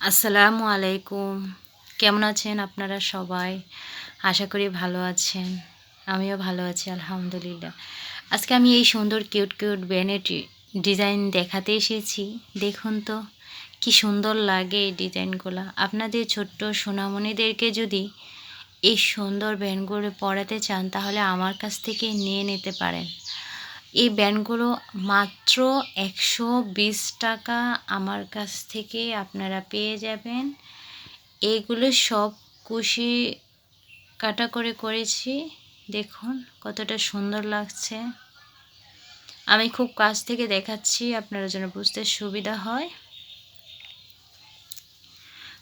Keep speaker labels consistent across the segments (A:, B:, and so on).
A: আসসালামু আলাইকুম। কেমন আছেন আপনারা সবাই? আশা করি ভালো আছেন। আমিও ভালো আছি, আলহামদুলিল্লাহ। আজকে আমি এই সুন্দর কিউট কিউট ব্যানেট ডিজাইন দেখাতে এসেছি। দেখুন তো, কি সুন্দর লাগে এই ডিজাইনগুলো। আপনাদের ছোট্ট সোনামণিদেরকে যদি এই সুন্দর ব্যান্ডগুলো পরাতে চান, তাহলে আমার কাছ থেকে নিয়ে নিতে পারেন। এই ব্যান্ডগুলো মাত্র একশো বিশ টাকা আমার কাছ থেকে আপনারা পেয়ে যাবেন। এইগুলো সব কুশি কাটা করে করেছি। দেখুন কতটা সুন্দর লাগছে। আমি খুব কাছ থেকে দেখাচ্ছি, আপনারা যেন বুঝতে সুবিধা হয়।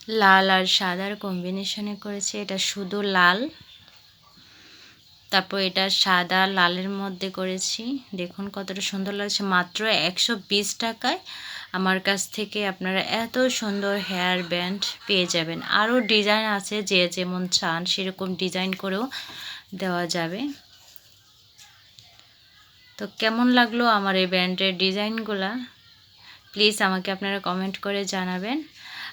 A: লাল আর সাদার কম্বিনেশনে করেছি, এটা শুধু লাল। তারপর এটা সাদা লালের মধ্যে করেছি। দেখুন কতটা সুন্দর লাগছে। মাত্র একশো বিশ টাকায় আমার কাছ থেকে আপনারা এত সুন্দর হেয়ার ব্যান্ড পেয়ে যাবেন। আরও ডিজাইন আছে যে যেমন চান সেরকম ডিজাইন করেও দেওয়া যাবে। তো কেমন লাগল আমার এই ব্যান্ডের ডিজাইনগুলা প্লিজ আমাকে আপনারা কমেন্ট করে জানাবেন।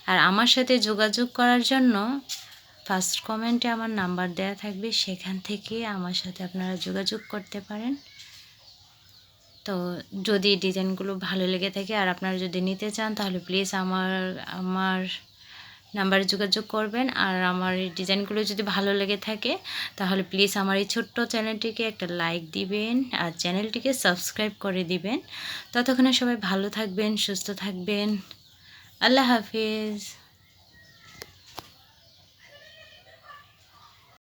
A: আর আমার সাথে যোগাযোগ করার জন্য ফার্স্ট কমেন্টে আমার নাম্বার দেয়া থাকবে, সেখান থেকে আমার সাথে আপনারা যোগাযোগ করতে পারেন। তো যদি ডিজাইনগুলো ভালো লেগে থাকে আর আপনারা যদি নিতে চান, তাহলে প্লিজ আমার আমার নাম্বারে যোগাযোগ করবেন। আর আমার এই ডিজাইনগুলো যদি ভালো লেগে থাকে, তাহলে প্লিজ আমার এই ছোট্ট চ্যানেলটিকে একটা লাইক দিবেন আর চ্যানেলটিকে সাবস্ক্রাইব করে দিবেন। ততক্ষণে সবাই ভালো থাকবেন, সুস্থ থাকবেন। আল্লাহ হাফিজ।